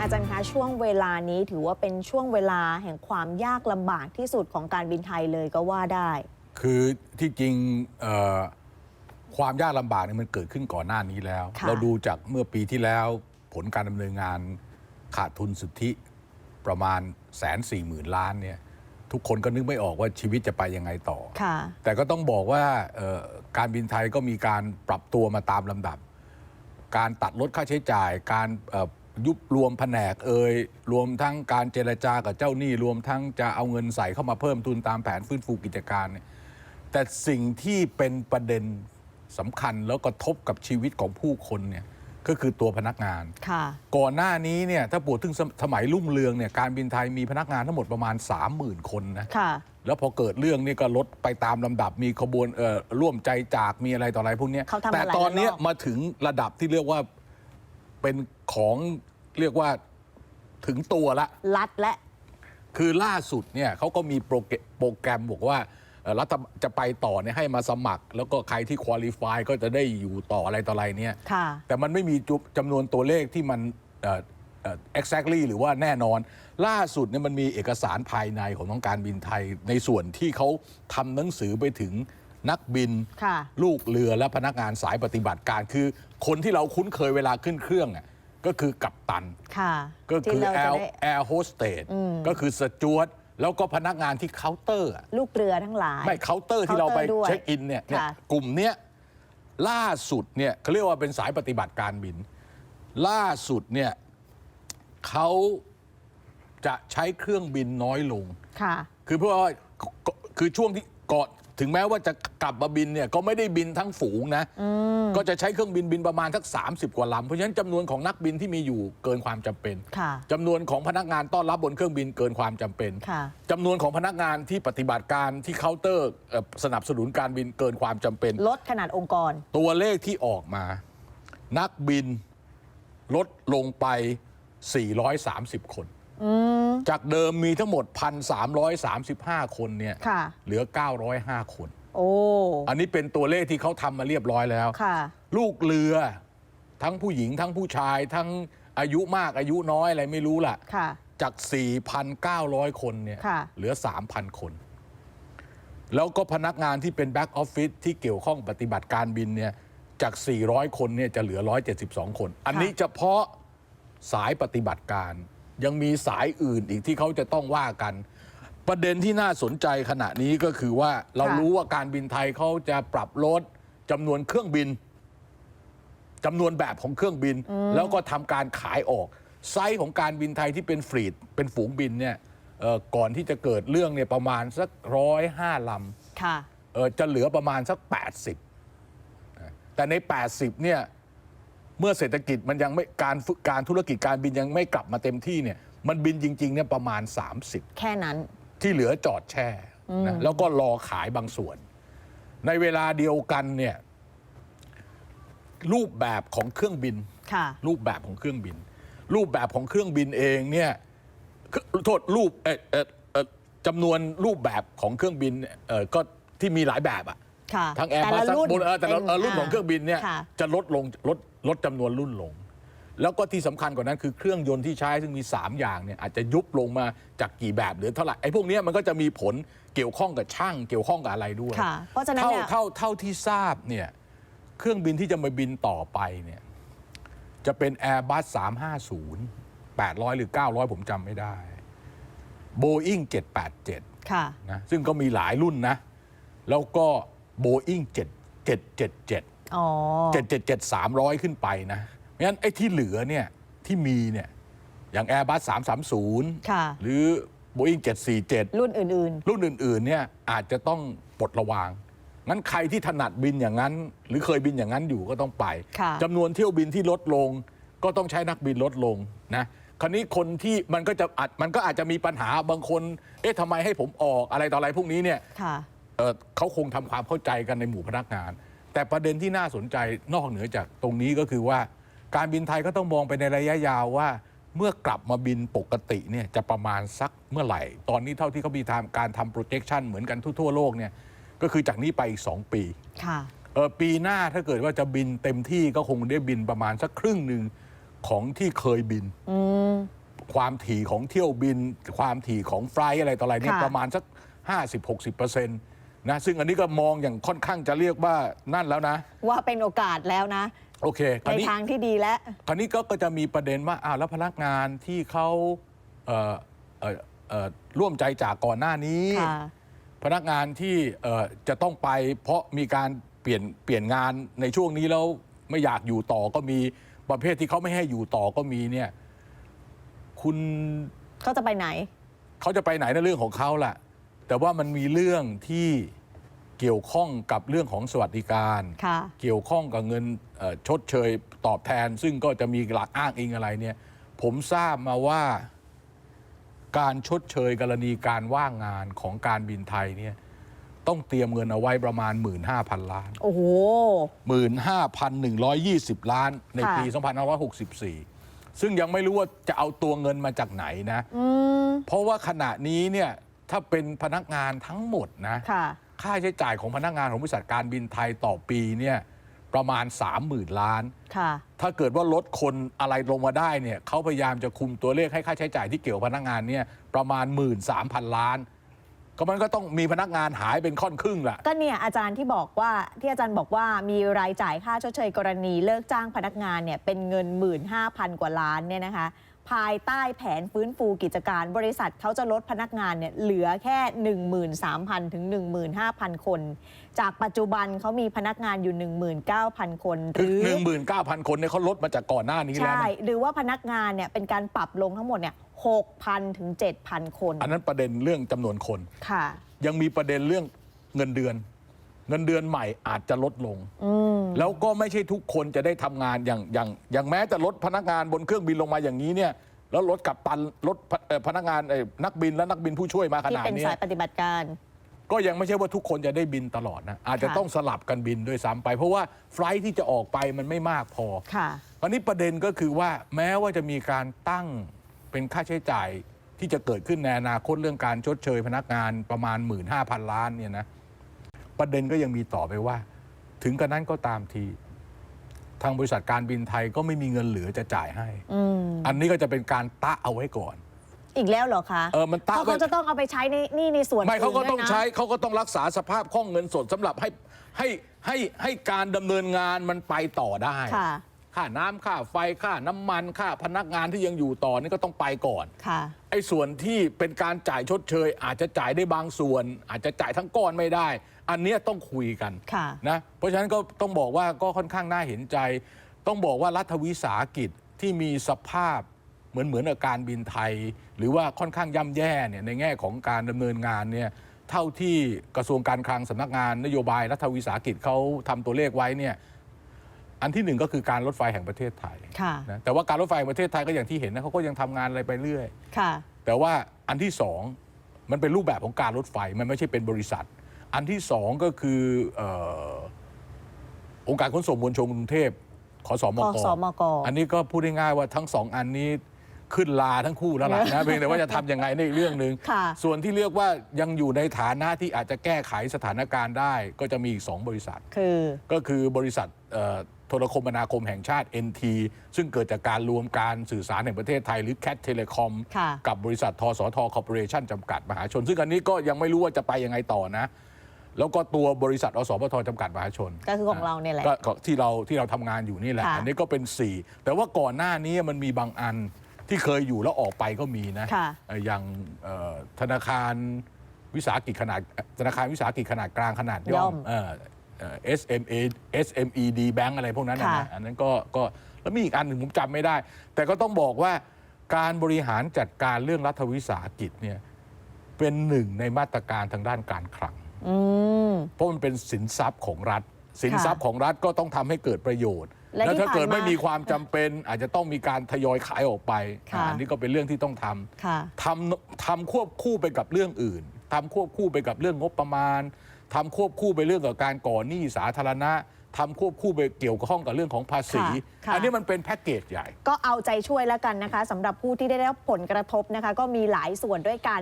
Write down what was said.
อาจารย์คะช่วงเวลานี้ถือว่าเป็นช่วงเวลาแห่งความยากลำบากที่สุดของการบินไทยเลยก็ว่าได้ คือที่จริงเอ่อความยากลำบากเนี่ยมันเกิดขึ้นก่อนหน้านี้แล้วค่ะเราดูจากเมื่อปีที่แล้วผลการดำเนินงานขาดทุนสุทธิประมาณแสนสี่หมื่นล้านเนี่ยทุกคนก็นึกไม่ออกว่าชีวิตจะไปยังไงต่อค่ะแต่ก็ต้องบอกว่าเอ่อการบินไทยก็มีการปรับตัวมาตามลำดับ การตัดลดค่าใช้จ่าย การเอ่อ ยุบรวมแผนกเอ่ยรวมทั้งการเจรจากับเจ้าหนี้รวมทั้งจะเอาเงินใส่เข้ามาเพิ่มทุนตามแผนฟื้นฟูกิจการเนี่ยแต่สิ่งที่เป็นประเด็นสำคัญแล้วกระทบกับชีวิตของผู้คนเนี่ยก็คือตัวพนักงานค่ะก่อนหน้านี้เนี่ยถ้าพูดถึงสมสมัยรุ่งเรืองเนี่ยการบินไทยมีพนักงานทั้งหมดประมาณ 30,000 คนนะค่ะแล้วพอเกิดเรื่องนี่ก็ลดไปตามลำดับมีขบวนเอ่อร่วมใจจากมีอะไรต่ออะไรพวกเนี้ยเขาทำมาแต่หลายตอนเนี้ยระลอกมาถึงระดับที่เรียกว่าเป็น ของเรียกว่าถึงตัวละ รัดและ คือล่าสุดเนี่ยเขาก็มีโปรแกรมโปรแกรมบอกว่าเอ่อรัฐบาลจะไปต่อเนี่ยให้มาสมัคร แล้วก็ใครที่คุริฟายก็จะได้อยู่ต่ออะไรต่ออะไรเนี่ย ค่ะ แต่มันไม่มีจุจำนวนตัวเลขที่มันเอ่อเอ่อ exactly หรือว่าแน่นอน ล่าสุดเนี่ยมันมีเอกสารภายในของท้องการบินไทย ในส่วนที่เขาทำหนังสือไปถึงนักบิน ค่ะ ลูกเรือและพนักงานสายปฏิบัติการคือ คนที่เราคุ้นเคยเวลาขึ้นเครื่องอะ ก็คือกัปตัน ค่ะก็คือที่เราแอจะร์ได้แอร์โฮสเตสก็คือสจวตแล้วก็พนักงานที่เคาน์เตอร์อะลูกเรือทั้งหลาย ไม่เคาน์เตอร์ที่เราไปเคาน์เตอร์ด้วยเช็คอินเนี่ยเนี่ยค่ะ กลุ่มเนี้ยล่าสุดเนี่ยเขาเรียกว่าเป็นสายปฏิบัติการบิน ล่าสุดเนี่ยเขาจะใช้เครื่องบินน้อยลง ค่ะ คือเพราะว่าคือช่วงที่ก่อน ถึงแม้ว่าจะกลับมาบินเนี่ยก็ไม่ได้บินทั้งฝูงนะ ก็จะใช้เครื่องบินบินประมาณสัก 30 กว่าลำเพราะฉะนั้นจำนวนของนักบินที่มีอยู่เกินความจำเป็นค่ะจำนวนของพนักงานต้อนรับบนเครื่องบินเกินความจำเป็นค่ะ จำนวนของพนักงานที่ปฏิบัติการที่เคาน์เตอร์เอ่อสนับสนุนการบินเกินความจำเป็น ลดขนาดองค์กร ตัวเลขที่ออกมา นักบินลดลงไป 430 คน จากเดิมมีทั้งหมด 1,335 คนเนี่ยค่ะเหลือ 905 คน โอ้ อันนี้เป็นตัวเลขที่เขาทำมาเรียบร้อยแล้วค่ะลูกเรือ ทั้งผู้หญิงทั้งผู้ชาย ทั้งอายุมากอายุน้อยอะไรไม่รู้ล่ะค่ะจาก 4,900 คนเนี่ยค่ะเหลือ 3,000 คน แล้วก็พนักงานที่เป็นแบ็กออฟฟิศที่เกี่ยวข้องปฏิบัติการบินเนี่ยจาก 400 คนเนี่ยจะเหลือ 172 คน อันนี้เฉพาะสายปฏิบัติการ ยังมีสายอื่นอีกที่เขาจะต้องว่ากัน ประเด็นที่น่าสนใจขณะนี้ก็คือว่าเราค่ะรู้ว่าการบินไทยเขาจะปรับลดจำนวนเครื่องบินจำนวนแบบของเครื่องบิน แล้วก็ทำการขายออก ไซส์ของการบินไทยที่เป็นฟรีดเป็นฝูงบินเนี่ยเอ่อก่อนที่จะเกิดเรื่องเนี่ยประมาณสักร้อยห้าลำค่ะเออจะเหลือประมาณสัก 80นะแต่ใน 80เนี่ย เมื่อเศรษฐกิจมันยังไม่การฝึกการธุรกิจการบินยังไม่กลับมาเต็มที่เนี่ยมันบินจริงๆเนี่ยประมาณแค่นั้น30ที่เหลือจอดแช่นะแล้วก็รอขายบางส่วน ในเวลาเดียวกันเนี่ยรูปแบบของเครื่องบินค่ะรูปแบบของเครื่องบิน รูปแบบของเครื่องบินเองเนี่ยคือโทษรูปเอ่อเอ่อเอ่อจำนวนรูปแบบของเครื่องบินเนี่ยเอ่อก็ที่มีหลายแบบอะ ค่ะทั้งแอร์แต่บัละสรุ่นบนเออแต่ละป็เออรุ่นของเครื่องบินเนี่ยค่ะ จะลดลงลดลดจำนวนรุ่นลง แล้วก็ที่สำคัญกว่านั้นคือเครื่องยนต์ที่ใช้ซึ่งมี 3 อย่างเนี่ยอาจจะยุบลงมาจากกี่แบบเหลือเท่าไหร่ไอ้พวกเนี้ยมันก็จะมีผลเกี่ยวข้องกับช่างเกี่ยวข้องกับอะไรด้วย ค่ะ เพราะฉะนั้นเท่าเนี่ย เท่าเท่าที่ทราบเนี่ยเครื่องบินที่จะมาบินต่อไปเนี่ยจะเป็น Airbus 350 800 หรือ 900 ผมจำไม่ได้ Boeing 787 ค่ะ นะซึ่งก็มีหลายรุ่นนะ แล้วก็ Boeing 7 777อ๋อ777 300ขึ้นไปนะเพราะฉะนั้นไอ้ที่เหลือเนี่ยที่มีเนี่ยอย่าง Airbus 330ค่ะหรือ Boeing 747 รุ่นอื่น รุ่นอื่นๆเนี่ยอาจจะต้องปลดระวาง งั้นใครที่ถนัดบินอย่างนั้น หรือเคยบินอย่างนั้นอยู่ก็ต้องไปค่ะ จำนวนเที่ยวบินที่ลดลง ก็ต้องใช้นักบินลดลงนะคราวนี้คนที่มันก็จะอาจมันก็อาจจะมีปัญหาบางคน เอ๊ะทำไมให้ผมออกอะไรต่ออะไรพวกนี้เนี่ย ๆ ค่ะ เอ่อเขาคงทำความเข้าใจกันในหมู่พนักงาน แต่ประเด็นที่น่าสนใจนอกเหนือจากตรงนี้ก็คือว่า การบินไทยก็ต้องมองไปในระยะยาวว่า เมื่อกลับมาบินปกติเนี่ยจะประมาณสักเมื่อไหร่ ตอนนี้เท่าที่เขามีทำการทำ projection เหมือนกันทั่วๆโลกเนี่ยก็คือจากนี้ไปอีก 2 ปีค่ะเออปีหน้าถ้าเกิดว่าจะบินเต็มที่ก็คงได้บินประมาณสักครึ่งหนึ่งของที่เคยบินอืมความถี่ของเที่ยวบิน ความถี่ของไฟลท์อะไรต่ออะไรเนี่ยค่ะประมาณสัก 50-60% นะซึ่งอันนี้ก็มองอย่างค่อนข้างจะเรียกว่านั่นแล้วนะ ว่าเป็นโอกาสแล้วนะ โอเคคราวในนี้ทางที่ดีแล้ว คราวนี้ก็ก็จะมีประเด็นว่าอ้าวแล้วพนักงานที่เขาเอ่อเอ่อเอ่อร่วมใจจากก่อนหน้านี้ ค่ะ พนักงานที่เอ่อจะต้องไปเพราะมีการเปลี่ยนเปลี่ยนงานในช่วงนี้แล้วไม่อยากอยู่ต่อก็มีประเภทที่เขาไม่ให้อยู่ต่อก็มีเนี่ย คุณเขาจะไปไหน เขาจะไปไหนในเรื่องของเขาแหละ แต่ว่ามันมีเรื่องที่เกี่ยวข้องกับเรื่องของสวัสดิการ ค่ะ เกี่ยวข้องกับเงินเอ่อชดเชยตอบแทน ซึ่งก็จะมีหลักอ้างอิงอะไรเนี่ย ผมทราบมาว่าการชดเชยกรณีการว่างงานของการบินไทยเนี่ยต้องเตรียมเงินเอาไว้ประมาณ 15,000 ล้าน โอ้โห 15,120 ล้านในค่ะปี 2564 ซึ่งยังไม่รู้ว่าจะเอาตัวเงินมาจากไหนนะอืมเพราะว่าขณะนี้เนี่ย ถ้าเป็นพนักงานทั้งหมดนะ ค่ะ ค่าใช้จ่ายของพนักงานของบริษัทการบินไทยต่อปีเนี่ยประมาณ 30,000 ล้าน ค่ะ ถ้าเกิดว่าลดคนอะไรลงมาได้เนี่ยเขาพยายามจะคุมตัวเลขให้ค่าใช้จ่ายที่เกี่ยวกับพนักงานเนี่ยประมาณ 13,000 ล้าน ก็มันก็ต้องมีพนักงานหายเป็นค่อนครึ่งละ ก็เนี่ยอาจารย์ที่บอกว่าที่อาจารย์บอกว่ามีรายจ่ายค่าชดเชยกรณีเลิกจ้างพนักงานเนี่ยเป็นเงิน 15,000 กว่าล้านเนี่ยนะคะ ภายใต้แผนฟื้นฟูกิจการบริษัทเขาจะลดพนักงานเนี่ยเหลือแค่ 13,000 ถึง 15,000 คน จากปัจจุบันเขามีพนักงานอยู่ 19,000 คนหคือรือ 19,000 คนเนี่ยเขาลดมาจากก่อนหน้านี้แล้วใช่ นะหรือว่าพนักงานเนี่ยเป็นการปรับลงทั้งหมดเนี่ย6,000 ถึง 7,000 คนอันนั้นประเด็นเรื่องจำนวนคน ค่ะ ยังมีประเด็นเรื่องเงินเดือน เงินเดือนใหม่อาจจะลดลงอืมแล้วก็ไม่ใช่ทุกคนจะได้ทำงานอย่างอย่างอย่างแม้แต่ลดพนักงานบนเครื่องบินลงมาอย่างนี้เนี่ยแล้วลดกับตันลดเอ่อพนักงานเอ่อนักบินและนักบินผู้ช่วยมาขที่นาดเป็นเนี้ยสายปฏิบัติการ ก็ยังไม่ใช่ว่าทุกคนจะได้บินตลอดนะอาจจะค่ะ ต้องสลับกันบินด้วยซ้ำไป เพราะว่าไฟลท์ที่จะออกไปมันไม่มากพอ ค่ะ อันนี้ประเด็นก็คือว่าแม้ว่าจะมีการตั้งเป็นค่าใช้จ่ายที่จะเกิดขึ้นในอนาคตเรื่องการชดเชยพนักงานประมาณ 15,000 ล้านเนี่ยนะ ประเด็นก็ยังมีต่อไปว่า ถึงกระนั้นก็ตามที ทางบริษัทการบินไทยก็ไม่มีเงินเหลือจะจ่ายให้ อืมอันนี้ก็จะเป็นการตะเอาไว้ก่อน อีกแล้วเหรอคะเออมันเพตะราะไว้ เขาจะต้องเอาไปใช้ในนี่ในส่วนไม่เขาก็นด้วยต้องนะใช้เขาก็ต้องรักษาสภาพคล่องเงินสดสำหรับให้ให้ให้ให้การดำเนินงานมันไปต่อได้ ค่ะ ค่าน้ำค่าไฟค่าน้ำมันค่าพนักงานที่ยังอยู่ต่อนี่ก็ต้องไปก่อนค่ะ ไอ้ส่วนที่เป็นการจ่ายชดเชย อาจจะจ่ายได้บางส่วน อาจจะจ่ายทั้งก้อนไม่ได้อันเนี้ยต้องคุยกันค่ะ นะเพราะฉะนั้นก็ต้องบอกว่าก็ค่อนข้างน่าเห็นใจ ต้องบอกว่ารัฐวิสาหกิจที่มีสภาพเหมือนเหมือนกับการบินไทย หรือว่าค่อนข้างย่ำแย่เนี่ยในแง่ของการดำเนินงานเนี่ยเท่าที่กระทรวงการคลังสำนักงานนโยบายรัฐวิสาหกิจเขาทำตัวเลขไว้เนี่ยอันที่หนึ่งก็คือการรถไฟแห่งประเทศไทยค่ะ นะแต่ว่าการรถไฟแห่งประเทศไทยก็อย่างที่เห็นนะเขาก็ยังทำงานอะไรไปเรื่อย ค่ะ แต่ว่าอันที่สองมันเป็นรูปแบบของการรถไฟมันไม่ใช่เป็นบริษัท อันที่สองก็คือเออองค์การขนส่งมวลชนกรุงเทพขอสมขกสมก อันนี้ก็พูดง่ายๆว่าทั้งสองอันนี้ขึ้นลาทั้งคู่แล้วล่ะนะเพียงแต่ว่าจะทำยังไงในอีกเรื่องหนึ่งค่ะส่วนที่เรียกว่ายังอยู่ในฐานะที่อาจจะแก้ไขสถานการณ์ได้ ก็จะมีอีกสองบริษัทคือก็คือบริษัทเอ่อโทรคมนาคมแห่งชาติ NT ซึ่งเกิดจากการรวมการสื่อสารแห่งประเทศไทยหรือ CAT Telecom ค่ะกับบริษัททสทคอร์ปอเรชั่นจำกัดมหาชน ซึ่งอันนี้ก็ยังไม่รู้ว่าจะไปยังไงต่อนะ แล้วก็ตัวบริษัทอสพทจำกัดมหาชนก็คือของเราเนี่ยแหละก็ก็ที่เราที่เราทำงานอยู่นี่แหละ ค่ะอันนี้ก็เป็น 4 แต่ว่าก่อนหน้านี้มันมีบางอันที่เคยอยู่แล้วออกไปก็มีนะค่ะเอ่ออย่างเอ่อธนาคารวิสาหกิจขนาดธนาคารวิสาหกิจขนาดกลางขนาดย่ย่ออมมเอ่อเอ่อ SME SMED Bank อะไรพวกนั้นนะค่ะ นะอันนั้นก็ก็แล้วมีอีกอันหนึ่งผมจำไม่ได้ แต่ก็ต้องบอกว่าการบริหารจัดการเรื่องรัฐวิสาหกิจเนี่ยเป็นหนึ่งในมาตรการทางด้านการคลังอืม เพราะมันเป็นสินทรัพย์ของรัฐ สินทรัพย์ของรัฐก็ต้องทำให้เกิดประโยชน์ และแล้วที่ถ้าเกิดผ่านมาไม่มีความจำเป็น อาจจะต้องมีการทยอยขายออกไปค่ะอ่าอันนี้ก็เป็นเรื่องที่ต้องทำค่ะทำทำควบคู่ไปกับเรื่องอื่นทำควบคู่ไปกับเรื่องงบประมาณทำควบคู่ไปเรื่องกับการก่อหนี้สาธารณะทำควบคู่ไปเกี่ยวข้องกับเรื่องของภาษีค่ะค่ะอันนี้มันเป็นแพ็กเกจใหญ่ ก็เอาใจช่วยแล้วกันนะคะสำหรับผู้ที่ได้รับผลกระทบนะคะ ก็มีหลายส่วนด้วยกัน